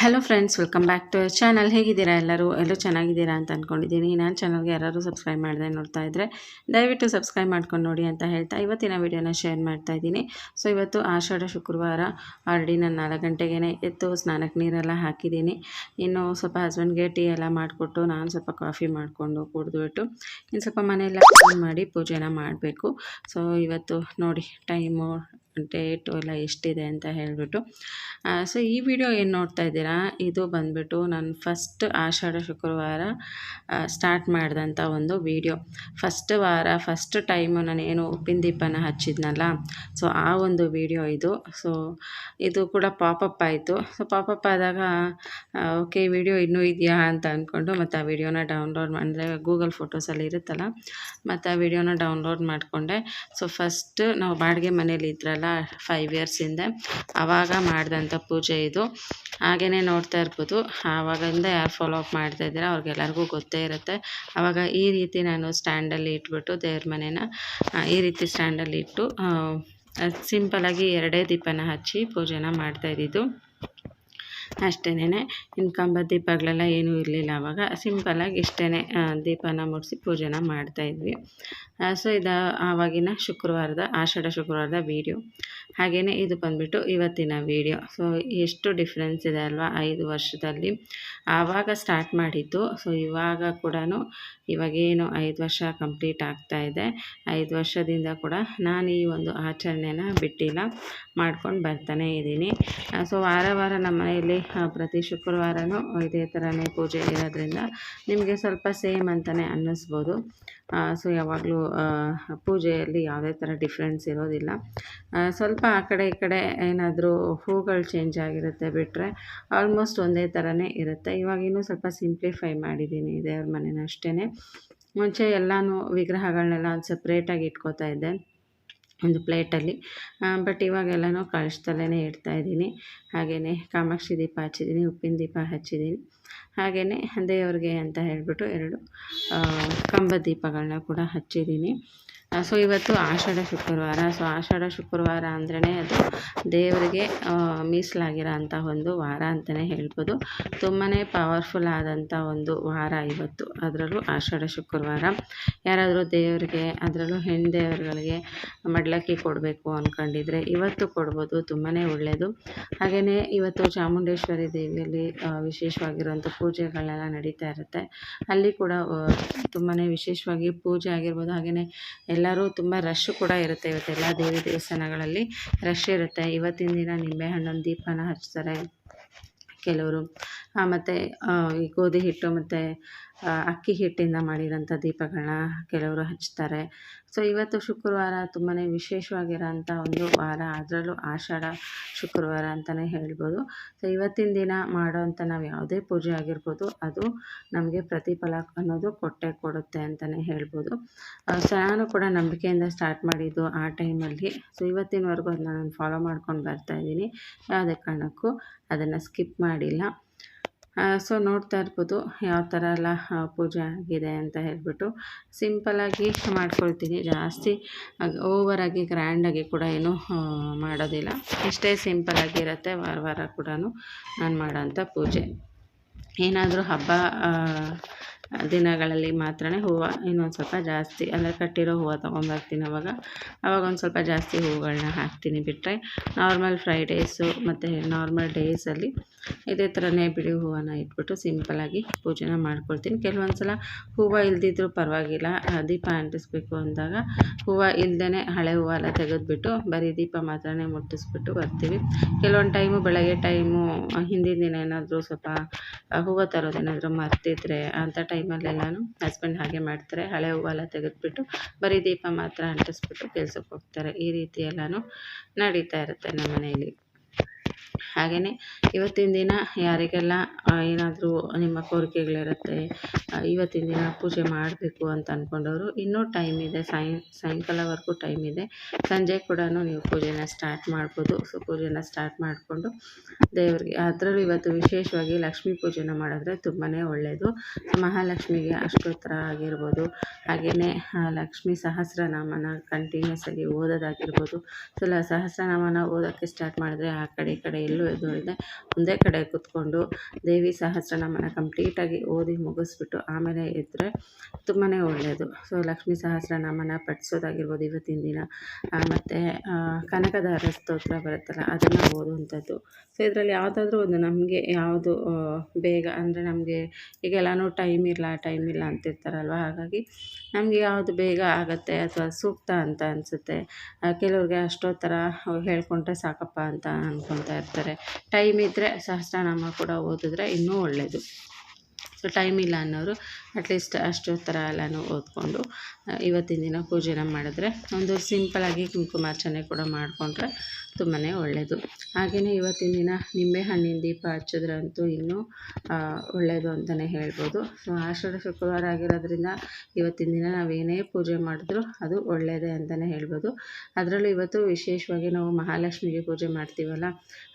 Hello friends welcome back to channel ಹೇಗಿದ್ದೀರಾ ಎಲ್ಲರೂ? ಎಲ್ಲರೂ ಚೆನ್ನಾಗಿದ್ದೀರಾ ಅಂತ ಅಂದ್ಕೊಂಡಿದ್ದೀನಿ ನಾನು ಚಾನಲ್ಗೆ ಯಾರಾದರೂ ಸಬ್ಸ್ಕ್ರೈಬ್ ಮಾಡಿದೆ ನೋಡ್ತಾ ಇದ್ದರೆ ದಯವಿಟ್ಟು ಸಬ್ಸ್ಕ್ರೈಬ್ ಮಾಡ್ಕೊಂಡು ನೋಡಿ ಅಂತ ಹೇಳ್ತಾ ಇವತ್ತಿನ ವೀಡಿಯೋನ ಶೇರ್ ಮಾಡ್ತಾ ಇದ್ದೀನಿ. ಸೊ ಇವತ್ತು ಆಷಾಢ ಶುಕ್ರವಾರ. ಆಲ್ರೆಡಿ ನಾನು ನಾಲ್ಕು ಗಂಟೆಗೇ ಎತ್ತು ಸ್ನಾನಕ್ಕೆ ನೀರೆಲ್ಲ ಹಾಕಿದ್ದೀನಿ. ಇನ್ನು ಸ್ವಲ್ಪ ಹಸ್ಬೆಂಡ್ಗೆ ಟೀ ಎಲ್ಲ ಮಾಡಿಕೊಟ್ಟು ನಾನು ಸ್ವಲ್ಪ ಕಾಫಿ ಮಾಡಿಕೊಂಡು ಕುಡಿದ್ಬಿಟ್ಟು ಇನ್ನು ಸ್ವಲ್ಪ ಮನೆಯೆಲ್ಲ ಮಾಡಿ ಪೂಜೆನ ಮಾಡಬೇಕು. ಸೊ ಇವತ್ತು ನೋಡಿ ಟೈಮು ಡೇಟು ಎಲ್ಲ ಎಷ್ಟಿದೆ ಅಂತ ಹೇಳಿಬಿಟ್ಟು. ಸೊ ಈ ವಿಡಿಯೋ ಏನು ನೋಡ್ತಾ ಇದ್ದೀರಾ? ಇದು ಬಂದುಬಿಟ್ಟು ನಾನು ಫಸ್ಟ್ ಆಷಾಢ ಶುಕ್ರವಾರ ಸ್ಟಾರ್ಟ್ ಮಾಡಿದಂಥ ಒಂದು ವಿಡಿಯೋ ಫಸ್ಟ್ ವಾರ ಫಸ್ಟ್ ಟೈಮು ನಾನು ಏನು ಉಪ್ಪಿನ ದೀಪನ ಹಚ್ಚಿದ್ನಲ್ಲ ಸೊ ಆ ಒಂದು ವಿಡಿಯೋ ಇದು. ಸೊ ಇದು ಕೂಡ ಪಾಪಪ್ ಆಯಿತು. ಸೊ ಪಾಪಪ್ ಆದಾಗ ಓಕೆ ವಿಡಿಯೋ ಇನ್ನೂ ಇದೆಯಾ ಅಂತ ಅಂದ್ಕೊಂಡು ಮತ್ತು ಆ ವಿಡಿಯೋನ ಡೌನ್ಲೋಡ್ ಮಾಡಿದ್ರೆ ಗೂಗಲ್ ಫೋಟೋಸಲ್ಲಿ ಇರುತ್ತಲ್ಲ, ಮತ್ತು ಆ ವಿಡಿಯೋನ ಡೌನ್ಲೋಡ್ ಮಾಡಿಕೊಂಡೆ. ಸೊ ಫಸ್ಟ್ ನಾವು ಬಾಡಿಗೆ ಮನೇಲಿ ಇದ್ರಲ್ಲ ಫೈವ್ ಇಯರ್ಸ್ ಹಿಂದೆ. ಆವಾಗ ಮಾಡಿದಂಥ ಪೂಜೆ ಇದು. ಹಾಗೆಯೇ ನೋಡ್ತಾ ಇರ್ಬೋದು. ಆವಾಗಿಂದ ಯಾರು ಫಾಲೋ ಅಪ್ ಮಾಡ್ತಾ ಇದ್ದೀರಾ, ಅವ್ರಿಗೆಲ್ಲರಿಗೂ ಗೊತ್ತೇ ಇರುತ್ತೆ. ಆವಾಗ ಈ ರೀತಿ ನಾನು ಸ್ಟ್ಯಾಂಡಲ್ಲಿ ಇಟ್ಬಿಟ್ಟು ದೇವ್ರ ಮನೇನ ಈ ರೀತಿ ಸ್ಟ್ಯಾಂಡಲ್ಲಿ ಇಟ್ಟು ಸಿಂಪಲಾಗಿ ಎರಡೇ ದೀಪನ ಹಚ್ಚಿ ಪೂಜೆನ ಮಾಡ್ತಾ ಇದ್ದಿದ್ದು. ಅಷ್ಟೇನೆ ಇನ್ನು ಕಂಬ ದೀಪಗಳೆಲ್ಲ ಏನೂ ಇರಲಿಲ್ಲ ಆವಾಗ ಸಿಂಪಲಾಗಿ ಇಷ್ಟೇ ದೀಪನ ಮುಡಿಸಿ ಪೂಜೆನ ಮಾಡ್ತಾಯಿದ್ವಿ ಸೊ ಇದು ಆವಾಗಿನ ಶುಕ್ರವಾರದ, ಆಷಾಢ ಶುಕ್ರವಾರದ ವೀಡಿಯೋ ಹಾಗೆಯೇ ಇದು ಬಂದುಬಿಟ್ಟು ಇವತ್ತಿನ ವೀಡಿಯೋ ಸೊ ಎಷ್ಟು ಡಿಫ್ರೆನ್ಸ್ ಇದೆ ಅಲ್ವಾ ಐದು ವರ್ಷದಲ್ಲಿ? ಆವಾಗ ಸ್ಟಾರ್ಟ್ ಮಾಡಿದ್ದು. ಸೊ ಇವಾಗ ಕೂಡ ಇವಾಗೇನು ಐದು ವರ್ಷ ಕಂಪ್ಲೀಟ್ ಆಗ್ತಾ ಇದೆ. ಐದು ವರ್ಷದಿಂದ ಕೂಡ ನಾನು ಈ ಒಂದು ಆಚರಣೆನ ಬಿಟ್ಟಿಲ್ಲ, ಮಾಡ್ಕೊಂಡು ಬರ್ತಾನೆ ಇದ್ದೀನಿ. ಸೊ ವಾರ ವಾರ ನಮ್ಮ ಮನೆಯಲ್ಲಿ ಪ್ರತಿ ಶುಕ್ರವಾರನೂ ಇದೇ ಥರನೇ ಪೂಜೆ ಇರೋದ್ರಿಂದ ನಿಮಗೆ ಸ್ವಲ್ಪ ಸೇಮ್ ಅಂತಲೇ ಅನ್ನಿಸ್ಬೋದು. ಸೊ ಯಾವಾಗಲೂ ಪೂಜೆಯಲ್ಲಿ ಯಾವುದೇ ಥರ ಡಿಫ್ರೆನ್ಸ್ ಇರೋದಿಲ್ಲ. ಸ್ವಲ್ಪ ಆ ಕಡೆ ಈ ಕಡೆ ಏನಾದರೂ ಹೂಗಳು ಚೇಂಜ್ ಆಗಿರುತ್ತೆ ಬಿಟ್ಟರೆ ಆಲ್ಮೋಸ್ಟ್ ಒಂದೇ ಥರನೇ ಇರುತ್ತೆ. ಇವಾಗ ಸ್ವಲ್ಪ ಸಿಂಪ್ಲಿಫೈ ಮಾಡಿದ್ದೀನಿ ದೇವ್ರ ಮನೇನ ಅಷ್ಟೇ ಮುಂಚೆ ಎಲ್ಲನೂ ವಿಗ್ರಹಗಳನ್ನೆಲ್ಲ ಸಪ್ರೇಟಾಗಿ ಇಟ್ಕೋತಾ ಇದ್ದೆ ಒಂದು ಪ್ಲೇಟಲ್ಲಿ ಬಟ್ ಇವಾಗೆಲ್ಲನೂ ಕಳಿಸ್ತಲೇ ಇಡ್ತಾಯಿದ್ದೀನಿ ಹಾಗೆಯೇ ಕಾಮಾಕ್ಷಿ ದೀಪ ಹಚ್ಚಿದ್ದೀನಿ, ಉಪ್ಪಿನ ದೀಪ ಹಚ್ಚಿದ್ದೀನಿ. ಹಾಗೆಯೇ ದೇವ್ರಿಗೆ ಅಂತ ಹೇಳಿಬಿಟ್ಟು ಎರಡು ಕಂಬ ದೀಪಗಳನ್ನ ಕೂಡ ಹಚ್ಚಿದ್ದೀನಿ. ಸೊ ಇವತ್ತು ಆಷಾಢ ಶುಕ್ರವಾರ. ಸೊ ಆಷಾಢ ಶುಕ್ರವಾರ ಅಂದ್ರೇ ಅದು ದೇವರಿಗೆ ಮೀಸಲಾಗಿರೋ ಒಂದು ವಾರ ಅಂತಲೇ ಹೇಳ್ಬೋದು. ತುಂಬಾ ಪವರ್ಫುಲ್ ಆದಂಥ ಒಂದು ವಾರ ಇವತ್ತು ಅದರಲ್ಲೂ ಆಷಾಢ ಶುಕ್ರವಾರ. ಯಾರಾದರೂ ದೇವರಿಗೆ, ಅದರಲ್ಲೂ ಹೆಣ್ಣು ದೇವರುಗಳಿಗೆ ಮಡ್ಲಕ್ಕಿ ಕೊಡಬೇಕು ಅಂದ್ಕೊಂಡಿದ್ರೆ ಇವತ್ತು ಕೊಡ್ಬೋದು ತುಂಬಾ ಒಳ್ಳೆಯದು ಹಾಗೆಯೇ ಇವತ್ತು ಚಾಮುಂಡೇಶ್ವರಿ ದೇವಿಯಲ್ಲಿ ವಿಶೇಷವಾಗಿರುವಂಥ ಪೂಜೆಗಳೆಲ್ಲ ನಡೀತಾ ಇರುತ್ತೆ. ಅಲ್ಲಿ ಕೂಡ ತುಂಬಾ ವಿಶೇಷವಾಗಿ ಪೂಜೆ ಆಗಿರ್ಬೋದು. ಹಾಗೆಯೇ ಎಲ್ಲರೂ ತುಂಬ ರಶ್ ಕೂಡ ಇರುತ್ತೆ ಇವತ್ತೆಲ್ಲ ದೇವಿ ದೇವಸ್ಥಾನಗಳಲ್ಲಿ. ರಶ್ ಇರುತ್ತೆ. ಇವತ್ತಿನ ದಿನ ನಿಂಬೆಹಣ್ಣಿನ ದೀಪನ ಹಚ್ತಾರೆ ಕೆಲವರು. ಮತ್ತು ಈ ಗೋಧಿ ಹಿಟ್ಟು ಮತ್ತು ಅಕ್ಕಿ ಹಿಟ್ಟಿಂದ ಮಾಡಿರೋಂಥ ದೀಪಗಳನ್ನ ಕೆಲವರು ಹಚ್ತಾರೆ. ಸೊ ಇವತ್ತು ಶುಕ್ರವಾರ ತುಂಬಾ ವಿಶೇಷವಾಗಿರೋಂಥ ಒಂದು ವಾರ, ಅದರಲ್ಲೂ ಆಷಾಢ ಶುಕ್ರವಾರ ಅಂತಲೇ ಹೇಳ್ಬೋದು. ಸೊ ಇವತ್ತಿನ ದಿನ ಮಾಡೋವಂಥ ನಾವು ಯಾವುದೇ ಪೂಜೆ ಆಗಿರ್ಬೋದು, ಅದು ನಮಗೆ ಪ್ರತಿಫಲ ಅನ್ನೋದು ಕೊಟ್ಟೆ ಕೊಡುತ್ತೆ ಅಂತಲೇ ಹೇಳ್ಬೋದು. ಸೊ ಕೂಡ ನಂಬಿಕೆಯಿಂದ ಸ್ಟಾರ್ಟ್ ಮಾಡಿದ್ದು ಆ ಟೈಮಲ್ಲಿ. ಸೊ ಇವತ್ತಿನವರೆಗೂ ಅದನ್ನ ನಾನು ಫಾಲೋ ಮಾಡ್ಕೊಂಡು ಬರ್ತಾಯಿದ್ದೀನಿ ಯಾವುದೇ ಕಾರಣಕ್ಕೂ ಅದನ್ನು ಸ್ಕಿಪ್ ಮಾಡಿಲ್ಲ. ಸೊ ನೋಡ್ತಾ ಇರ್ಬೋದು ಯಾವ ಥರ ಎಲ್ಲ ಪೂಜೆ ಆಗಿದೆ ಅಂತ ಹೇಳ್ಬಿಟ್ಟು ಸಿಂಪಲಾಗಿ ಮಾಡ್ಕೊಳ್ತೀನಿ. ಜಾಸ್ತಿ ಓವರಾಗಿ ಗ್ರ್ಯಾಂಡಾಗಿ ಕೂಡ ಏನು ಮಾಡೋದಿಲ್ಲ. ಇಷ್ಟೇ ಸಿಂಪಲಾಗಿರುತ್ತೆ ವಾರ ವಾರ ಕೂಡ ನಾನು ಮಾಡೋಂಥ ಪೂಜೆ. ಏನಾದರೂ ಹಬ್ಬ ದಿನಗಳಲ್ಲಿ ಮಾತ್ರ ಹೂವು ಇನ್ನೊಂದು ಸ್ವಲ್ಪ ಜಾಸ್ತಿ, ಅಂದರೆ ಕಟ್ಟಿರೋ ಹೂವು ತೊಗೊಂಬರ್ತೀನಿ ಅವಾಗ. ಅವಾಗ ಒಂದು ಸ್ವಲ್ಪ ಜಾಸ್ತಿ ಹೂವುಗಳನ್ನ ಹಾಕ್ತೀನಿ ಬಿಟ್ಟರೆ ನಾರ್ಮಲ್ ಫ್ರೈಡೇಸು ಮತ್ತು ನಾರ್ಮಲ್ ಡೇಸಲ್ಲಿ ಇದೇ ಥರನೇ ಬಿಡಿ ಹೂವನ್ನ ಇಟ್ಬಿಟ್ಟು ಸಿಂಪಲಾಗಿ ಪೂಜೆನ ಮಾಡ್ಕೊಳ್ತೀನಿ. ಕೆಲವೊಂದು ಸಲ ಹೂವು ಇಲ್ದಿದ್ರೂ ಪರವಾಗಿಲ್ಲ. ದೀಪ ಅಂಟಿಸ್ಬೇಕು ಅಂದಾಗ ಹೂವು ಇಲ್ಲದೇ ಹಳೆ ಹೂವೆಲ್ಲ ತೆಗೆದುಬಿಟ್ಟು ಬರೀ ದೀಪ ಮಾತ್ರ ಮುಟ್ಟಿಸ್ಬಿಟ್ಟು ಬರ್ತೀವಿ. ಕೆಲವೊಂದು ಟೈಮು ಬೆಳಗ್ಗೆ ಟೈಮು ಹಿಂದಿನ ದಿನ ಏನಾದರೂ ಸ್ವಲ್ಪ ಹೂವು ತರೋದೇನಾದರೂ ಮರ್ತಿದ್ರೆ ಅಂಥ ಟೈಮಲ್ಲೆಲ್ಲನೂ ಹಸ್ಬೆಂಡ್ ಹಾಗೆ ಮಾಡ್ತಾರೆ. ಹಳೆ ಹೂವೆಲ್ಲ ತೆಗೆದುಬಿಟ್ಟು ಬರೀ ದೀಪ ಮಾತ್ರ ಅಂಟಿಸ್ಬಿಟ್ಟು ಕೆಲ್ಸಕ್ಕೆ ಹೋಗ್ತಾರೆ. ಈ ರೀತಿ ಎಲ್ಲನೂ ನಡೀತಾ ಇರುತ್ತೆ ನಮ್ಮ ಮನೆಯಲ್ಲಿ. ಹಾಗೆಯೇ ಇವತ್ತಿನ ದಿನ ಯಾರಿಗೆಲ್ಲ ಏನಾದರೂ ನಿಮ್ಮ ಕೋರಿಕೆಗಳಿರುತ್ತೆ ಇವತ್ತಿನ ದಿನ ಪೂಜೆ ಮಾಡಬೇಕು ಅಂತ ಅಂದ್ಕೊಂಡವರು ಇನ್ನೂ ಟೈಮ್ ಇದೆ, ಸಾಯ ಸಾಯಂಕಾಲವರೆಗೂ ಟೈಮ್ ಇದೆ. ಸಂಜೆ ಕೂಡ ನೀವು ಪೂಜೆನ ಸ್ಟಾರ್ಟ್ ಮಾಡ್ಬೋದು. ಸೊ ಪೂಜೆನ ಸ್ಟಾರ್ಟ್ ಮಾಡಿಕೊಂಡು ದೇವರಿಗೆ, ಅದರಲ್ಲೂ ಇವತ್ತು ವಿಶೇಷವಾಗಿ ಲಕ್ಷ್ಮೀ ಪೂಜೆನ ಮಾಡಿದ್ರೆ ತುಂಬಾ ಒಳ್ಳೆಯದು ಮಹಾಲಕ್ಷ್ಮಿಗೆ ಅಷ್ಟೋತ್ತರ ಆಗಿರ್ಬೋದು. ಹಾಗೆಯೇ ಲಕ್ಷ್ಮೀ ಸಹಸ್ರನಾಮನ ಕಂಟಿನ್ಯೂಸ್ ಆಗಿ ಓದೋದಾಗಿರ್ಬೋದು. ಸೊ ಸಹಸ್ರನಾಮನ ಓದೋಕ್ಕೆ ಸ್ಟಾರ್ಟ್ ಮಾಡಿದ್ರೆ ಆ ಕಡೆ, ಈ ಕಡೆ ಎಲ್ಲೂ ಇದೆ ಒಂದೇ ಕಡೆ ಕೂತ್ಕೊಂಡು ದೇವಿ ಸಹಸ್ರನಾಮನ ಕಂಪ್ಲೀಟಾಗಿ ಓದಿ ಮುಗಿಸ್ಬಿಟ್ಟು ಆಮೇಲೆ ಇದ್ದರೆ ತುಂಬಾ ಒಳ್ಳೆಯದು ಸೊ, ಲಕ್ಷ್ಮೀ ಸಹಸ್ರನಾಮನ ಪಠಿಸೋದಾಗಿರ್ಬೋದು ಇವತ್ತಿನ ದಿನ. ಮತ್ತು ಕನಕದಾರ ಸ್ತೋತ್ರ ಬರುತ್ತಲ್ಲ, ಅದನ್ನು ಓದುವಂಥದ್ದು. ಸೊ, ಇದರಲ್ಲಿ ಯಾವುದಾದ್ರೂ ಒಂದು ನಮಗೆ ಯಾವುದು ಬೇಗ, ಅಂದರೆ ನಮಗೆ ಈಗೆಲ್ಲನೂ ಟೈಮ್ ಇಲ್ಲ ಟೈಮ್ ಇಲ್ಲ ಅಂತಿರ್ತಾರಲ್ವ? ಹಾಗಾಗಿ ನಮಗೆ ಯಾವುದು ಬೇಗ ಆಗುತ್ತೆ ಅಥವಾ ಸೂಕ್ತ ಅಂತ ಅನಿಸುತ್ತೆ. ಕೆಲವ್ರಿಗೆ ಅಷ್ಟೋ ಥರ ಹೇಳ್ಕೊಂಡ್ರೆ ಸಾಕಪ್ಪ ಅಂತ ಅಂದ್ಕೊತಾ ಇರ್ತಾರೆ. ಟೈಮ್ ಇದ್ದರೆ ಸಹಸ್ರನಾಮ ಕೂಡ ಓದಿದ್ರೆ ಇನ್ನೂ ಒಳ್ಳೆಯದು ಸೊ ಟೈಮ್ ಇಲ್ಲ ಅನ್ನೋರು ಅಟ್ಲೀಸ್ಟ್ ಅಷ್ಟು ಥರ ಎಲ್ಲನೂ ಓದ್ಕೊಂಡು ಇವತ್ತಿನ ದಿನ ಪೂಜೆನ ಮಾಡಿದ್ರೆ ಒಂದು ಸಿಂಪಲಾಗಿ ಕುಂಕುಮಾರ್ಚನೆ ಕೂಡ ಮಾಡಿಕೊಂಡ್ರೆ ತುಂಬಾ ಒಳ್ಳೆಯದು ಹಾಗೆಯೇ ಇವತ್ತಿನ ದಿನ ನಿಂಬೆಹಣ್ಣಿನ ದೀಪ ಹಚ್ಚಿದ್ರಂತೂ ಇನ್ನೂ ಒಳ್ಳೆಯದು ಅಂತಲೇ ಹೇಳ್ಬೋದು. ಸೊ ಆಷಾಢ ಶುಕ್ರವಾರ ಆಗಿರೋದ್ರಿಂದ ಇವತ್ತಿನ ದಿನ ನಾವೇನೇ ಪೂಜೆ ಮಾಡಿದ್ರು ಅದು ಒಳ್ಳೆಯದೇ ಅಂತಲೇ ಹೇಳ್ಬೋದು. ಅದರಲ್ಲೂ ಇವತ್ತು ವಿಶೇಷವಾಗಿ ನಾವು ಮಹಾಲಕ್ಷ್ಮಿಗೆ ಪೂಜೆ ಮಾಡ್ತೀವಲ್ಲ,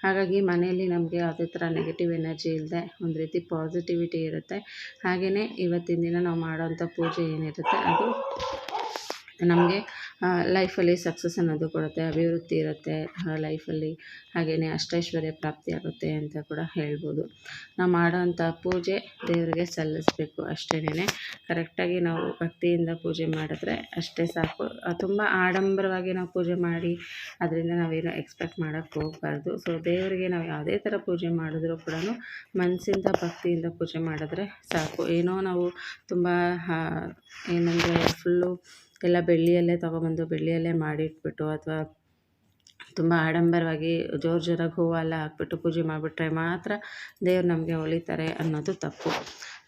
ಹಾಗಾಗಿ ಮನೆಯಲ್ಲಿ ನಮಗೆ ಯಾವುದೇ ಥರ ನೆಗೆಟಿವ್ ಎನರ್ಜಿ ಇಲ್ಲದೆ ಒಂದು ರೀತಿ ಪಾಸಿಟಿವಿಟಿ ಇರುತ್ತೆ. ಹಾಗೆಯೇ ಇವತ್ತಿನ ದಿನ ನಾವು ಮಾಡೋವಂಥ ಪೂಜೆ ಏನಿರುತ್ತೆ ಅದು ನಮಗೆ ಲೈಫಲ್ಲಿ ಸಕ್ಸಸ್ ಅನ್ನೋದು ಕೊಡುತ್ತೆ, ಅಭಿವೃದ್ಧಿ ಇರುತ್ತೆ ಲೈಫಲ್ಲಿ ಹಾಗೆಯೇ ಅಷ್ಟೈಶ್ವರ್ಯ ಪ್ರಾಪ್ತಿ ಆಗುತ್ತೆ ಅಂತ ಕೂಡ ಹೇಳ್ಬೋದು. ನಾವು ಮಾಡೋವಂಥ ಪೂಜೆ ದೇವರಿಗೆ ಸಲ್ಲಿಸಬೇಕು ಅಷ್ಟೇನೆ ಕರೆಕ್ಟಾಗಿ ನಾವು ಭಕ್ತಿಯಿಂದ ಪೂಜೆ ಮಾಡಿದ್ರೆ ಅಷ್ಟೇ ಸಾಕು. ತುಂಬ ಆಡಂಬರವಾಗಿ ನಾವು ಪೂಜೆ ಮಾಡಿ, ಅದರಿಂದ ನಾವೇನು ಎಕ್ಸ್ಪೆಕ್ಟ್ ಮಾಡೋಕ್ಕೆ ಹೋಗಬಾರ್ದು. ಸೊ, ದೇವರಿಗೆ ನಾವು ಯಾವುದೇ ಥರ ಪೂಜೆ ಮಾಡಿದ್ರೂ ಕೂಡ ಮನಸ್ಸಿಂದ ಭಕ್ತಿಯಿಂದ ಪೂಜೆ ಮಾಡಿದ್ರೆ ಸಾಕು. ಏನೋ ನಾವು ತುಂಬ ಏನಂದರೆ ಫುಲ್ಲು ಎಲ್ಲ ಬೆಳ್ಳಿಯಲ್ಲೇ ತೊಗೊಬಂದು ಬೆಳ್ಳಿಯಲ್ಲೇ ಮಾಡಿಟ್ಬಿಟ್ಟು ಅಥವಾ ತುಂಬ ಆಡಂಬರವಾಗಿ ಜೋರು ಜೋರಾಗಿ ಹೂವೆಲ್ಲ ಹಾಕ್ಬಿಟ್ಟು ಪೂಜೆ ಮಾಡಿಬಿಟ್ರೆ ಮಾತ್ರ ದೇವ್ರು ನಮಗೆ ಒಲಿತಾರೆ ಅನ್ನೋದು ತಪ್ಪು.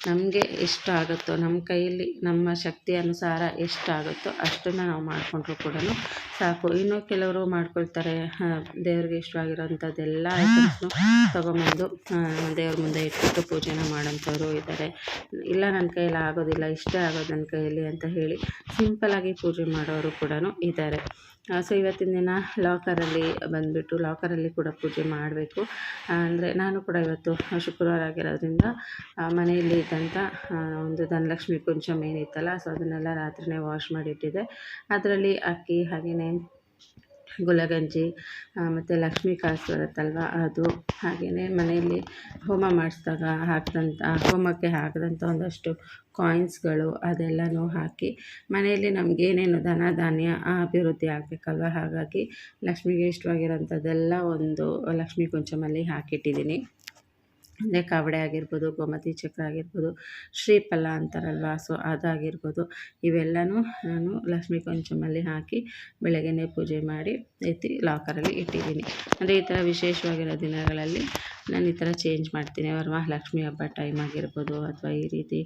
ನಮಗೆ ಎಷ್ಟು ಆಗುತ್ತೋ ನಮ್ಮ ಕೈಯಲ್ಲಿ ನಮ್ಮ ಶಕ್ತಿ ಅನುಸಾರ ಎಷ್ಟಾಗುತ್ತೋ ಅಷ್ಟನ್ನು ನಾವು ಮಾಡಿಕೊಂಡ್ರು ಕೂಡ ಸಾಕು. ಇನ್ನು ಕೆಲವರು ಮಾಡ್ಕೊಳ್ತಾರೆ ದೇವ್ರಿಗೆ ಇಷ್ಟವಾಗಿರೋಂಥದ್ದೆಲ್ಲ ಐಟಮ್ಸ್ನು ತೊಗೊಂಬಂದು ದೇವ್ರ ಮುಂದೆ ಇಟ್ಬಿಟ್ಟು ಪೂಜೆನ ಮಾಡೋಂಥವ್ರು ಇದ್ದಾರೆ ಇಲ್ಲ ನನ್ನ ಕೈಯಲ್ಲಿ ಆಗೋದಿಲ್ಲ, ಇಷ್ಟೇ ಆಗೋದು ನನ್ನ ಕೈಯಲ್ಲಿ ಅಂತ ಹೇಳಿ ಸಿಂಪಲಾಗಿ ಪೂಜೆ ಮಾಡೋರು ಕೂಡ ಇದ್ದಾರೆ ಸೊ ಇವತ್ತಿನ ದಿನ ಲಾಕರಲ್ಲಿ ಬಂದುಬಿಟ್ಟು ಲಾಕರಲ್ಲಿ ಕೂಡ ಪೂಜೆ ಮಾಡಬೇಕು. ಅಂದರೆ ನಾನು ಕೂಡ ಇವತ್ತು ಶುಕ್ರವಾರ ಆಗಿರೋದ್ರಿಂದ ಮನೆಯಲ್ಲಿ ಇದ್ದಂಥ ಒಂದು ಧನಲಕ್ಷ್ಮಿ ಕುಂಚಮ್ ಏನಿತ್ತಲ್ಲ ಸೊ ಅದನ್ನೆಲ್ಲ ರಾತ್ರಿನೇ ವಾಶ್ ಮಾಡಿಟ್ಟಿದ್ದೆ. ಅದರಲ್ಲಿ ಅಕ್ಕಿ ಹಾಗೆಯೇ ಗುಲಗಂಜಿ ಮತ್ತು ಲಕ್ಷ್ಮೀ ಕಾಸು ಬರುತ್ತಲ್ವ, ಅದು ಹಾಗೆಯೇ ಮನೆಯಲ್ಲಿ ಹೋಮ ಮಾಡಿಸಿದಾಗ ಹಾಕಿದಂಥ ಹೋಮಕ್ಕೆ ಹಾಕಿದಂಥ ಒಂದಷ್ಟು ಕಾಯಿನ್ಸ್ಗಳು ಅದೆಲ್ಲನೂ ಹಾಕಿ, ಮನೆಯಲ್ಲಿ ನಮಗೇನೇನು ಧನ ಧಾನ್ಯ ಅಭಿವೃದ್ಧಿ ಆಗಬೇಕಲ್ವ, ಹಾಗಾಗಿ ಲಕ್ಷ್ಮಿಗೆ ಇಷ್ಟವಾಗಿರೋಂಥದ್ದೆಲ್ಲ ಒಂದು ಲಕ್ಷ್ಮೀ ಕುಂಚಮಲ್ಲಿ ಹಾಕಿಟ್ಟಿದ್ದೀನಿ. ಅಂದರೆ ಕಾವಡೆ ಆಗಿರ್ಬೋದು, ಗೋಮತಿ ಚಕ್ರ ಆಗಿರ್ಬೋದು, ಶ್ರೀಫಲ ಅಂತಾರಲ್ವ? ಸೊ ಅದಾಗಿರ್ಬೋದು. ಇವೆಲ್ಲನೂ ನಾನು ಲಕ್ಷ್ಮಿ ಪಂಚಮಲ್ಲಿ ಹಾಕಿ ಬೆಳಗ್ಗೆನೇ ಪೂಜೆ ಮಾಡಿ ಎತ್ತಿ ಲಾಕರಲ್ಲಿ ಇಟ್ಟಿದ್ದೀನಿ. ಅಂದರೆ ಈ ಥರ ವಿಶೇಷವಾಗಿರೋ ದಿನಗಳಲ್ಲಿ ನಾನು ಈ ಥರ ಚೇಂಜ್ ಮಾಡ್ತೀನಿ. ವರಮಹಾಲಕ್ಷ್ಮಿ ಹಬ್ಬ ಟೈಮ್ ಆಗಿರ್ಬೋದು ಅಥವಾ ಈ ರೀತಿ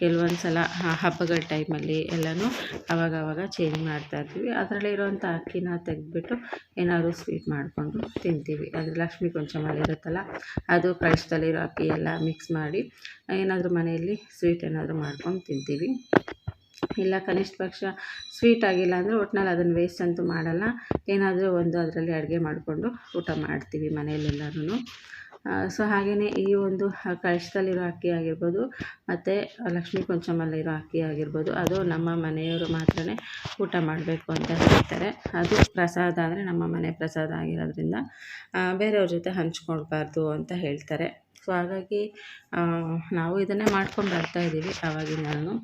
ಕೆಲವೊಂದು ಸಲ ಹಬ್ಬಗಳ ಟೈಮಲ್ಲಿ ಎಲ್ಲನೂ ಅವಾಗವಾಗ ಚೇಂಜ್ ಮಾಡ್ತಾ ಇರ್ತೀವಿ. ಅದರಲ್ಲಿರುವಂಥ ಅಕ್ಕಿನ ತೆಗೆದ್ಬಿಟ್ಟು ಏನಾದರೂ ಸ್ವೀಟ್ ಮಾಡಿಕೊಂಡು ತಿಂತೀವಿ. ಅದು ಲಕ್ಷ್ಮಿ ಕೊಂಚಮಲ್ಲಿ ಇರುತ್ತಲ್ಲ, ಅದು ಕಳಿಸ್ದಲ್ಲಿರೋ ಅಕ್ಕಿ ಎಲ್ಲ ಮಿಕ್ಸ್ ಮಾಡಿ ಏನಾದರೂ ಮನೆಯಲ್ಲಿ ಸ್ವೀಟ್ ಏನಾದರೂ ಮಾಡ್ಕೊಂಡು ತಿಂತೀವಿ. ಇಲ್ಲ ಕನಿಷ್ಠ ಪಕ್ಷ ಸ್ವೀಟ್ ಆಗಿಲ್ಲ ಅಂದರೆ ಒಟ್ನಲ್ಲಿ ಅದನ್ನು ವೇಸ್ಟ್ ಅಂತೂ ಮಾಡಲ್ಲ. ಏನಾದರೂ ಒಂದು ಅದರಲ್ಲಿ ಅಡುಗೆ ಮಾಡಿಕೊಂಡು ಊಟ ಮಾಡ್ತೀವಿ ಮನೆಯಲ್ಲೆಲ್ಲರೂ ಸೊ ಹಾಗೆಯೇ ಈ ಒಂದು ಕಳಶದಲ್ಲಿರೋ ಅಕ್ಕಿ ಆಗಿರ್ಬೋದು ಮತ್ತು ಲಕ್ಷ್ಮೀ ಪಂಚಮಲ್ಲಿರೋ ಅಕ್ಕಿ ಆಗಿರ್ಬೋದು, ಅದು ನಮ್ಮ ಮನೆಯವರು ಮಾತ್ರ ಊಟ ಮಾಡಬೇಕು ಅಂತ ಹೇಳ್ತಾರೆ. ಅದು ಪ್ರಸಾದ ಅಂದರೆ ನಮ್ಮ ಮನೆ ಪ್ರಸಾದ ಆಗಿರೋದ್ರಿಂದ ಬೇರೆಯವ್ರ ಜೊತೆ ಹಂಚ್ಕೊಳ್ಬಾರ್ದು ಅಂತ ಹೇಳ್ತಾರೆ. ಸೊ ಹಾಗಾಗಿ ನಾವು ಇದನ್ನೇ ಮಾಡ್ಕೊಂಡು ಬರ್ತಾ ಬರ್ತಾಯಿದ್ದೀವಿ ಆವಾಗಿಂದನೂ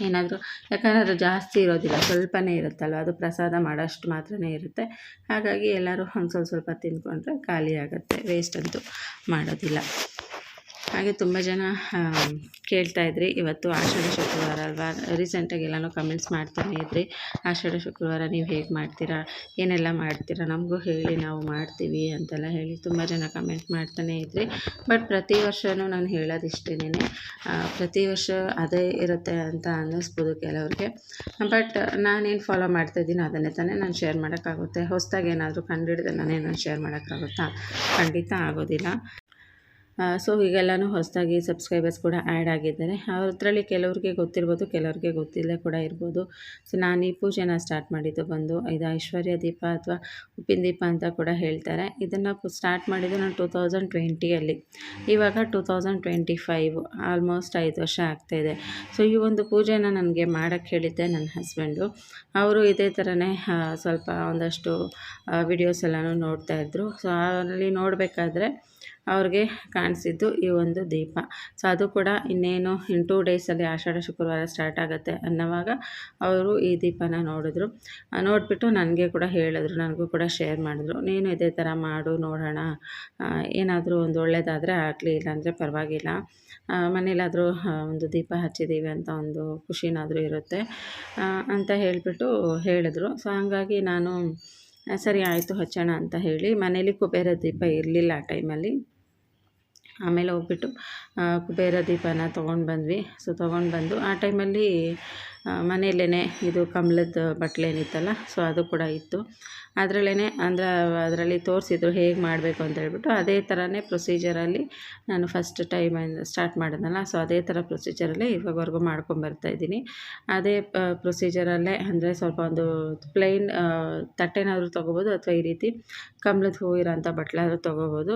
ಏನಾದರೂ, ಯಾಕಂದರೆ ಅದು ಜಾಸ್ತಿ ಇರೋದಿಲ್ಲ, ಸ್ವಲ್ಪನೇ ಇರುತ್ತಲ್ವ, ಅದು ಪ್ರಸಾದ ಮಾಡೋಷ್ಟು ಮಾತ್ರನೇ ಇರುತ್ತೆ. ಹಾಗಾಗಿ ಎಲ್ಲರೂ ಒಂದು ಸ್ವಲ್ಪ ಸ್ವಲ್ಪ ತಿಂದ್ಕೊಂಡ್ರೆ ಖಾಲಿ ಆಗುತ್ತೆ ವೇಸ್ಟ್ ಅಂತೂ ಮಾಡೋದಿಲ್ಲ. ಹಾಗೆ ತುಂಬ ಜನ ಕೇಳ್ತಾ ಇದ್ರಿ. ಇವತ್ತು ಆಷಾಢ ಶುಕ್ರವಾರ ಅಲ್ವಾ? ರೀಸೆಂಟಾಗಿ ಎಲ್ಲನೂ ಕಮೆಂಟ್ಸ್ ಮಾಡ್ತಾನೆ ಇದ್ರಿ. ಆಷಾಢ ಶುಕ್ರವಾರ ನೀವು ಹೇಗೆ ಮಾಡ್ತೀರಾ? ಏನೆಲ್ಲ ಮಾಡ್ತೀರಾ? ನಮಗೂ ಹೇಳಿ, ನಾವು ಮಾಡ್ತೀವಿ ಅಂತೆಲ್ಲ ಹೇಳಿ ತುಂಬ ಜನ ಕಮೆಂಟ್ ಮಾಡ್ತಾನೆ ಇದ್ರಿ. ಬಟ್ ಪ್ರತಿ ವರ್ಷವೂ ನಾನು ಹೇಳೋದಿಷ್ಟೇನೆ ಪ್ರತಿ ವರ್ಷ ಅದೇ ಇರುತ್ತೆ ಅಂತ ಅನ್ನಿಸ್ಬೋದು ಕೆಲವ್ರಿಗೆ. ಬಟ್ ನಾನೇನು ಫಾಲೋ ಮಾಡ್ತಾ ಇದ್ದೀನಿ ಅದನ್ನೇ ತಾನೇ ನಾನು ಶೇರ್ ಮಾಡೋಕ್ಕಾಗುತ್ತೆ. ಹೊಸದಾಗಿ ಏನಾದರೂ ಕಂಡು ನಾನು ಶೇರ್ ಮಾಡೋಕ್ಕಾಗುತ್ತಾ? ಖಂಡಿತ ಆಗೋದಿಲ್ಲ. ಸೊ ಈಗೆಲ್ಲನೂ ಹೊಸದಾಗಿ ಸಬ್ಸ್ಕ್ರೈಬರ್ಸ್ ಕೂಡ ಆ್ಯಡ್ ಆಗಿದ್ದಾರೆ. ಅದರಲ್ಲಿ ಕೆಲವ್ರಿಗೆ ಗೊತ್ತಿರ್ಬೋದು, ಕೆಲವ್ರಿಗೆ ಗೊತ್ತಿಲ್ಲದೆ ಕೂಡ ಇರ್ಬೋದು. ಸೊ ನಾನು ಈ ಪೂಜೆನ ಸ್ಟಾರ್ಟ್ ಮಾಡಿದ್ದು ಬಂದು ಇದು ಐಶ್ವರ್ಯ ದೀಪ ಅಥವಾ ಉಪ್ಪಿನ ದೀಪ ಅಂತ ಕೂಡ ಹೇಳ್ತಾರೆ. ಇದನ್ನು ಸ್ಟಾರ್ಟ್ ಮಾಡಿದ್ದು ನಾನು ಟೂ ತೌಸಂಡ್ ಟ್ವೆಂಟಿಯಲ್ಲಿ ಇವಾಗ two thousand twenty five almost ಐದು ವರ್ಷ ಆಗ್ತಾಯಿದೆ ಸೊ ಈ ಒಂದು ಪೂಜೆನ ನನಗೆ ಮಾಡೋಕ್ಕೆ ಹೇಳಿದ್ದೆ ನನ್ನ ಹಸ್ಬೆಂಡು ಅವರು ಇದೇ ಥರನೇ ಸ್ವಲ್ಪ ಒಂದಷ್ಟು ವಿಡಿಯೋಸ್ ಎಲ್ಲನೂ ನೋಡ್ತಾಯಿದ್ರು ಸೊ ಅಲ್ಲಿ ನೋಡಬೇಕಾದ್ರೆ ಅವ್ರಿಗೆ ಕಾಣಿಸಿದ್ದು ಈ ಒಂದು ದೀಪ. ಸೊ ಅದು ಕೂಡ ಇನ್ನೇನು ಇನ್ ಟೂ ಡೇಸಲ್ಲಿ ಆಷಾಢ ಶುಕ್ರವಾರ ಸ್ಟಾರ್ಟ್ ಆಗುತ್ತೆ ಅನ್ನೋವಾಗ ಅವರು ಈ ದೀಪನ ನೋಡಿದ್ರು. ನೋಡಿಬಿಟ್ಟು ನನಗೆ ಕೂಡ ಹೇಳಿದ್ರು, ನನಗೂ ಕೂಡ ಶೇರ್ ಮಾಡಿದ್ರು. ನೀನು ಇದೇ ಥರ ಮಾಡು, ನೋಡೋಣ. ಏನಾದರೂ ಒಂದು ಒಳ್ಳೆಯದಾದರೆ ಆಗಲಿ, ಇಲ್ಲಾಂದರೆ ಪರವಾಗಿಲ್ಲ. ಮನೇಲಾದರೂ ಒಂದು ದೀಪ ಹಚ್ಚಿದ್ದೀವಿ ಅಂತ ಒಂದು ಖುಷಿನಾದರೂ ಇರುತ್ತೆ ಅಂತ ಹೇಳಿಬಿಟ್ಟು ಹೇಳಿದ್ರು. ಸೊ ಹಾಗಾಗಿ ನಾನು, ಸರಿ, ಆಯಿತು, ಹಚ್ಚೋಣ, ಅಂತ ಹೇಳಿ ಮನೇಲಿ ಕುಬೇರ ದೀಪ ಇರಲಿಲ್ಲ ಆ ಟೈಮಲ್ಲಿ ಆಮೇಲೆ ಹೋಗ್ಬಿಟ್ಟು ಕುಬೇರ ದೀಪನ ತೊಗೊಂಡು ಬಂದ್ವಿ ಸೊ ತೊಗೊಂಡು ಬಂದು ಆ ಟೈಮಲ್ಲಿ ಮನೆಯಲ್ಲೇ ಇದು ಕಮಲದ ಬಟ್ಲೇನಿತ್ತಲ್ಲ ಸೊ ಅದು ಕೂಡ ಇತ್ತು. ಅದರಲ್ಲೇ ಅಂದರೆ ಅದರಲ್ಲಿ ತೋರಿಸಿದ್ರು ಹೇಗೆ ಮಾಡಬೇಕು ಅಂತ ಹೇಳ್ಬಿಟ್ಟು, ಅದೇ ಥರನೇ ಪ್ರೊಸೀಜರಲ್ಲಿ ನಾನು ಫಸ್ಟ್ ಟೈಮ್ ಸ್ಟಾರ್ಟ್ ಮಾಡಿದ್ನಲ್ಲ ಸೊ ಅದೇ ಥರ ಪ್ರೊಸೀಜರಲ್ಲೇ ಇವಾಗವರೆಗೂ ಮಾಡ್ಕೊಂಬರ್ತಾಯಿದ್ದೀನಿ ಅದೇ ಪ್ರೊಸೀಜರಲ್ಲೇ ಅಂದರೆ ಸ್ವಲ್ಪ ಒಂದು ಪ್ಲೈನ್ ತಟ್ಟೆನಾದರೂ ತೊಗೋಬೋದು ಅಥವಾ ಈ ರೀತಿ ಕಮಲದ ಹೂ ಇರೋಂಥ ಬಟ್ಲಾದರೂ ತೊಗೋಬೋದು.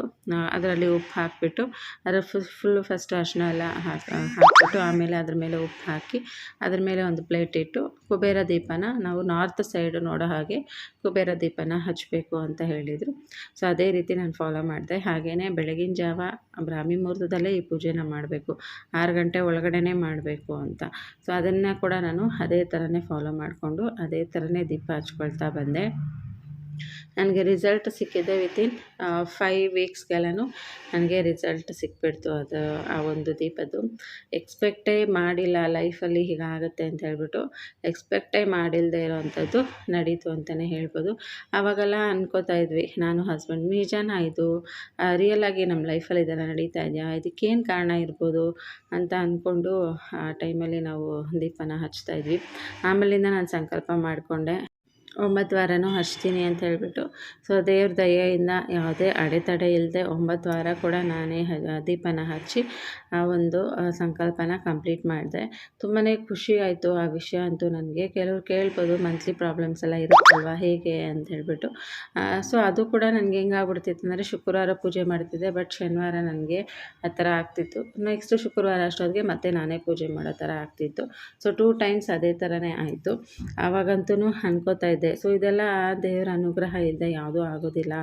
ಅದರಲ್ಲಿ ಉಪ್ಪು ಹಾಕಿಬಿಟ್ಟು, ಅದರ ಫುಲ್ ಫಸ್ಟ್ ಅರಿಶಿನ ಎಲ್ಲ ಹಾಕಿ, ಹಾಕಿಬಿಟ್ಟು ಆಮೇಲೆ ಅದ್ರ ಮೇಲೆ ಉಪ್ಪು ಹಾಕಿ, ಅದ್ರ ಮೇಲೆ ಒಂದು ಪ್ಲೇಟ್ ಇಟ್ಟು ಕುಬೇರ ದೀಪನ ನಾವು ನಾರ್ತ್ ಸೈಡು ನೋಡೋ ಹಾಗೆ ಕುಬೇರ ದೀಪನ ಹಚ್ಚಬೇಕು ಅಂತ ಹೇಳಿದರು. ಸೊ ಅದೇ ರೀತಿ ನಾನು ಫಾಲೋ ಮಾಡಿದೆ. ಹಾಗೆಯೇ ಬೆಳಗಿನ ಜಾವ ಬ್ರಾಹ್ಮಿ ಮುಹೂರ್ತದಲ್ಲೇ ಈ ಪೂಜೆನ ಮಾಡಬೇಕು. ಆರು ಗಂಟೆ ಒಳಗಡೆನೇ ಮಾಡಬೇಕು ಅಂತ. ಸೊ ಅದನ್ನು ಕೂಡ ನಾನು ಅದೇ ಥರನೇ ಫಾಲೋ ಮಾಡಿಕೊಂಡು ಅದೇ ಥರನೇ ದೀಪ ಹಚ್ಕೊಳ್ತಾ ಬಂದೆ. ನನಗೆ ರಿಸಲ್ಟ್ ಸಿಕ್ಕಿದೆ ವಿತಿನ್ ಫೈವ್ ವೀಕ್ಸ್ಗೆಲ್ಲೂ ನನಗೆ ರಿಸಲ್ಟ್ ಸಿಕ್ಬಿಡ್ತು ಅದು, ಆ ಒಂದು ದೀಪದ್ದು. ಎಕ್ಸ್ಪೆಕ್ಟೇ ಮಾಡಿಲ್ಲ ಲೈಫಲ್ಲಿ ಹೀಗಾಗುತ್ತೆ ಅಂತ ಹೇಳ್ಬಿಟ್ಟು ಎಕ್ಸ್ಪೆಕ್ಟೇ ಮಾಡಿಲ್ಲದೆ ಇರೋವಂಥದ್ದು ನಡೀತು ಅಂತಲೇ ಹೇಳ್ಬೋದು. ಆವಾಗೆಲ್ಲ ಅನ್ಕೋತಾ ಇದ್ವಿ, ನಾನು ಹಸ್ಬೆಂಡ್ ನಿಜಾನ ಇದು ರಿಯಲಾಗಿ ನಮ್ಮ ಲೈಫಲ್ಲಿ ಇದೆಲ್ಲ ನಡೀತಾ ಇದೆಯಾ, ಇದಕ್ಕೇನು ಕಾರಣ ಇರ್ಬೋದು ಅಂತ ಅಂದ್ಕೊಂಡು ಆ ಟೈಮಲ್ಲಿ ನಾವು ದೀಪನ ಹಚ್ತಾ ಇದ್ವಿ. ಆಮೇಲಿಂದ ನಾನು ಸಂಕಲ್ಪ ಮಾಡಿಕೊಂಡೆ. ಒಂಬತ್ತು ವಾರನೂ ಹಚ್ತೀನಿ ಅಂತ ಹೇಳಿಬಿಟ್ಟು. ಸೊ ದೇವ್ರ ದಯೆಯಿಂದ ಯಾವುದೇ ಅಡೆತಡೆ ಇಲ್ಲದೆ ಒಂಬತ್ತು ವಾರ ಕೂಡ ನಾನೇ ದೀಪನ ಹಚ್ಚಿ ಆ ಒಂದು ಸಂಕಲ್ಪನ ಕಂಪ್ಲೀಟ್ ಮಾಡಿದೆ. ತುಂಬಾ ಖುಷಿ ಆಯಿತು ಆ ವಿಷಯ ಅಂತೂ ನನಗೆ. ಕೆಲವ್ರು ಕೇಳ್ಬೋದು ಮಂತ್ಲಿ ಪ್ರಾಬ್ಲಮ್ಸ್ ಎಲ್ಲ ಇರುತ್ತಲ್ವ, ಹೇಗೆ ಅಂತ ಹೇಳಿಬಿಟ್ಟು. ಸೊ ಅದು ಕೂಡ ನನಗೆ ಹೆಂಗಾಗ್ಬಿಡ್ತಿತ್ತು ಅಂದರೆ ಶುಕ್ರವಾರ ಪೂಜೆ ಮಾಡ್ತಿದ್ದೆ ಬಟ್ ಶನಿವಾರ ನನಗೆ ಆ ಥರ ಆಗ್ತಿತ್ತು. ನೆಕ್ಸ್ಟ್ ಶುಕ್ರವಾರ ಅಷ್ಟೊತ್ತಿಗೆ ಮತ್ತೆ ನಾನೇ ಪೂಜೆ ಮಾಡೋ ಥರ ಆಗ್ತಿತ್ತು. ಸೊ ಟೂ ಟೈಮ್ಸ್ ಅದೇ ಥರನೇ ಆಯಿತು. ಆವಾಗಂತೂ ಅನ್ಕೋತಾ ಇದ್ದೆ ಸೊ ಇದೆಲ್ಲ ದೇವರ ಅನುಗ್ರಹ ಇಲ್ಲದೆ ಯಾವುದೂ ಆಗೋದಿಲ್ಲ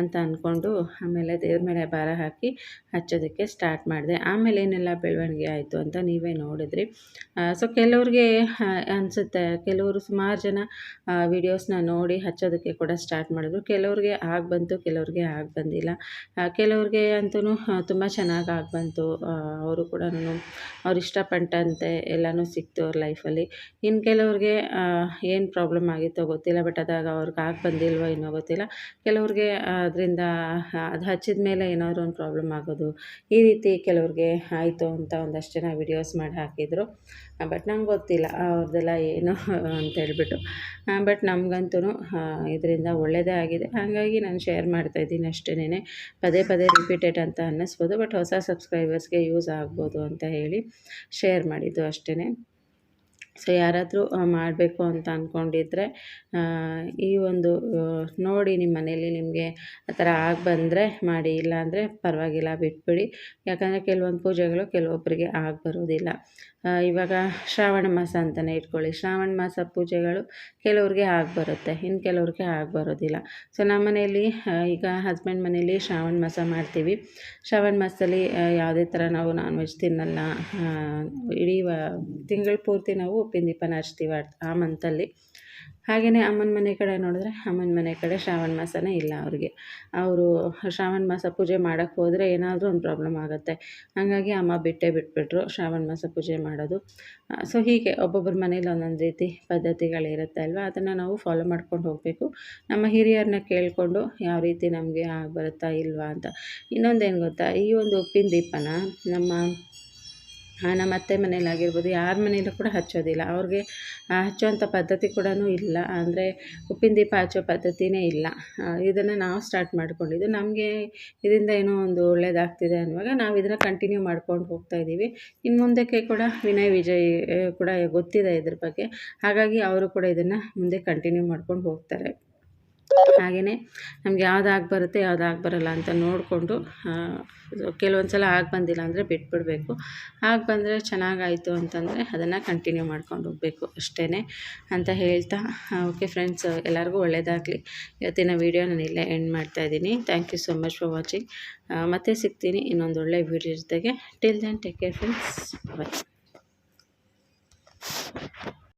ಅಂತ ಅಂದ್ಕೊಂಡು ಆಮೇಲೆ ದೇವ್ರ ಮೇಲೆ ಭಾರ ಹಾಕಿ ಹಚ್ಚೋದಕ್ಕೆ ಸ್ಟಾರ್ಟ್ ಮಾಡಿದೆ. ಆಮೇಲೆ ಏನೆಲ್ಲ ಬೆಳವಣಿಗೆ ಆಯಿತು ಅಂತ ನೀವೇ ನೋಡಿದ್ರಿ. ಸೊ ಕೆಲವ್ರಿಗೆ ಅನಿಸುತ್ತೆ. ಕೆಲವರು ಸುಮಾರು ಜನ ವೀಡಿಯೋಸ್ನ ನೋಡಿ ಹಚ್ಚೋದಕ್ಕೆ ಕೂಡ ಸ್ಟಾರ್ಟ್ ಮಾಡಿದ್ರು. ಕೆಲವ್ರಿಗೆ ಆಗಿ ಬಂತು, ಕೆಲವ್ರಿಗೆ ಆಗಿ ಬಂದಿಲ್ಲ. ಕೆಲವ್ರಿಗೆ ಅಂತೂ ತುಂಬ ಚೆನ್ನಾಗಿ ಆಗಿ ಬಂತು. ಅವರು ಕೂಡ ಅವ್ರು ಇಷ್ಟಪಟ್ಟಂತೆ ಎಲ್ಲನೂ ಸಿಕ್ತು ಅವ್ರ ಲೈಫಲ್ಲಿ ಇನ್ನು ಕೆಲವ್ರಿಗೆ ಏನು ಪ್ರಾಬ್ಲಮ್ ಆಗಿತ್ತೋ ಗೊತ್ತಿಲ್ಲ. ಬಟ್ ಅದಾಗ ಅವ್ರಿಗೆ ಆಗಿ ಬಂದಿಲ್ವೋ ಏನೋ ಗೊತ್ತಿಲ್ಲ. ಕೆಲವ್ರಿಗೆ ಅದರಿಂದ ಅದು ಹಚ್ಚಿದ ಮೇಲೆ ಏನಾದರೂ ಒಂದು ಪ್ರಾಬ್ಲಮ್ ಆಗೋದು, ಈ ರೀತಿ ಕೆಲವ್ರಿಗೆ ಆಯಿತು ಅಂತ ಒಂದಷ್ಟು ಜನ ವಿಡಿಯೋಸ್ ಮಾಡಿ ಹಾಕಿದರು. ಬಟ್ ನಂಗೆ ಗೊತ್ತಿಲ್ಲ ಅವ್ರದ್ದೆಲ್ಲ ಏನು ಅಂತ ಹೇಳ್ಬಿಟ್ಟು. ಬಟ್ ನಮಗಂತೂ ಇದರಿಂದ ಒಳ್ಳೆಯದೇ ಆಗಿದೆ. ಹಾಗಾಗಿ ನಾನು ಶೇರ್ ಮಾಡ್ತಾಯಿದ್ದೀನಿ ಅಷ್ಟೇನೆ ಪದೇ ಪದೇ ರಿಪೀಟೆಡ್ ಅಂತ ಅನ್ನಿಸ್ಬೋದು ಬಟ್ ಹೊಸ ಸಬ್ಸ್ಕ್ರೈಬರ್ಸ್ಗೆ ಯೂಸ್ ಆಗ್ಬೋದು ಅಂತ ಹೇಳಿ ಶೇರ್ ಮಾಡಿದ್ದು ಅಷ್ಟೇ ಸೊ ಯಾರಾದರೂ ಮಾಡಬೇಕು ಅಂತ ಅಂದ್ಕೊಂಡಿದ್ರೆ ಈ ಒಂದು ನೋಡಿ ನಿಮ್ಮ ಮನೇಲಿ ನಿಮಗೆ ಆ ಥರ ಆಗಿ ಬಂದರೆ ಮಾಡಿ, ಇಲ್ಲಾಂದರೆ ಪರವಾಗಿಲ್ಲ ಬಿಟ್ಬಿಡಿ. ಯಾಕಂದರೆ ಕೆಲವೊಂದು ಪೂಜೆಗಳು ಕೆಲವೊಬ್ಬರಿಗೆ ಆಗಿ ಬರೋದಿಲ್ಲ. ಇವಾಗ ಶ್ರಾವಣ ಮಾಸ ಅಂತಲೇ ಇಟ್ಕೊಳ್ಳಿ. ಶ್ರಾವಣ ಮಾಸ ಪೂಜೆಗಳು ಕೆಲವ್ರಿಗೆ ಆಗಿಬರುತ್ತೆ. ಇನ್ನು ಕೆಲವ್ರಿಗೆ ಆಗಿ ಬರೋದಿಲ್ಲ ಸೊ ನಮ್ಮ ಮನೆಯಲ್ಲಿ ಈಗ ಹಸ್ಬೆಂಡ್ ಮನೇಲಿ ಶ್ರಾವಣ ಮಾಸ ಮಾಡ್ತೀವಿ. ಶ್ರಾವಣ ಮಾಸದಲ್ಲಿ ಯಾವುದೇ ಥರ ನಾವು ನಾನ್ ವೆಜ್ ತಿನ್ನಲ್ಲ ಇಡೀ ತಿಂಗಳು ಪೂರ್ತಿ ನಾವು ಉಪ್ಪಿನ ದೀಪನ ಹಚ್ತೀವಿ ಆ ಮಂತಲ್ಲಿ ಹಾಗೆಯೇ ಅಮ್ಮನ ಮನೆ ಕಡೆ ನೋಡಿದ್ರೆ ಅಮ್ಮನ ಮನೆ ಕಡೆ ಶ್ರಾವಣ ಮಾಸನೇ ಇಲ್ಲ ಅವ್ರಿಗೆ. ಅವರು ಶ್ರಾವಣ ಮಾಸ ಪೂಜೆ ಮಾಡೋಕ್ಕೆ ಹೋದರೆ ಏನಾದರೂ ಒಂದು ಪ್ರಾಬ್ಲಮ್ ಆಗುತ್ತೆ. ಹಾಗಾಗಿ ಅಮ್ಮ ಬಿಟ್ಟೇ ಬಿಟ್ಬಿಟ್ರು ಶ್ರಾವಣ ಮಾಸ ಪೂಜೆ ಮಾಡೋದು. ಸೊ ಹೀಗೆ ಒಬ್ಬೊಬ್ಬರ ಮನೇಲಿ ಒಂದೊಂದು ರೀತಿ ಪದ್ಧತಿಗಳಿರುತ್ತೆ ಅಲ್ವಾ? ಅದನ್ನು ನಾವು ಫಾಲೋ ಮಾಡ್ಕೊಂಡು ಹೋಗಬೇಕು. ನಮ್ಮ ಹಿರಿಯರನ್ನ ಕೇಳಿಕೊಂಡು ಯಾವ ರೀತಿ ನಮಗೆ ಆಗಿ ಬರುತ್ತಾ ಇಲ್ವಾ ಅಂತ. ಇನ್ನೊಂದೇನು ಗೊತ್ತಾ? ಈ ಒಂದು ಉಪ್ಪಿನ ದೀಪನ ನಮ್ಮ ನಮ್ಮ ಅತ್ತೆ ಆಗಿರ್ಬೋದು, ಯಾರ ಮನೇಲೂ ಕೂಡ ಹಚ್ಚೋದಿಲ್ಲ. ಅವ್ರಿಗೆ ಹಚ್ಚುವಂಥ ಪದ್ಧತಿ ಕೂಡ ಇಲ್ಲ. ಅಂದರೆ ಉಪ್ಪಿನ ದೀಪ ಹಚ್ಚೋ ಪದ್ಧತಿಯೇ ಇಲ್ಲ. ಇದನ್ನು ನಾವು ಸ್ಟಾರ್ಟ್ ಮಾಡಿಕೊಂಡಿದ್ದು. ನಮಗೆ ಇದರಿಂದ ಏನೋ ಒಂದು ಒಳ್ಳೆಯದಾಗ್ತಿದೆ ಅನ್ನುವಾಗ ನಾವು ಇದನ್ನು ಕಂಟಿನ್ಯೂ ಮಾಡ್ಕೊಂಡು ಹೋಗ್ತಾ ಇದ್ದೀವಿ ಇನ್ನು ಮುಂದಕ್ಕೆ ಕೂಡ ವಿನಯ್, ವಿಜಯ್ ಕೂಡ ಗೊತ್ತಿದೆ ಇದ್ರ ಬಗ್ಗೆ. ಹಾಗಾಗಿ ಅವರು ಕೂಡ ಇದನ್ನು ಮುಂದೆ ಕಂಟಿನ್ಯೂ ಮಾಡ್ಕೊಂಡು ಹೋಗ್ತಾರೆ. ಹಾಗೆಯೇ ನಮ್ಗೆ ಯಾವ್ದು ಆಗಿ ಬರುತ್ತೆ, ಯಾವ್ದು ಆಗಿ ಬರಲ್ಲ ಅಂತ ನೋಡಿಕೊಂಡು ಕೆಲವೊಂದು ಸಲ ಆಗಿ ಬಂದಿಲ್ಲ ಅಂದರೆ ಬಿಟ್ಬಿಡಬೇಕು. ಆಗಿ ಬಂದರೆ ಚೆನ್ನಾಗಾಯಿತು ಅಂತಂದರೆ ಅದನ್ನು ಕಂಟಿನ್ಯೂ ಮಾಡ್ಕೊಂಡು ಹೋಗಬೇಕು ಅಷ್ಟೇ ಅಂತ ಹೇಳ್ತಾ ಓಕೆ ಫ್ರೆಂಡ್ಸ್ ಎಲ್ಲರಿಗೂ ಒಳ್ಳೆಯದಾಗಲಿ ಇವತ್ತಿನ ವೀಡಿಯೋ ನಾನು ಇಲ್ಲೇ ಎಂಡ್ ಮಾಡ್ತಾಯಿದ್ದೀನಿ thank you so much for watching ಮತ್ತೆ ಸಿಗ್ತೀನಿ ಇನ್ನೊಂದು ಒಳ್ಳೆ ವೀಡಿಯೋ ಜೊತೆಗೆ. Till then take care friends bye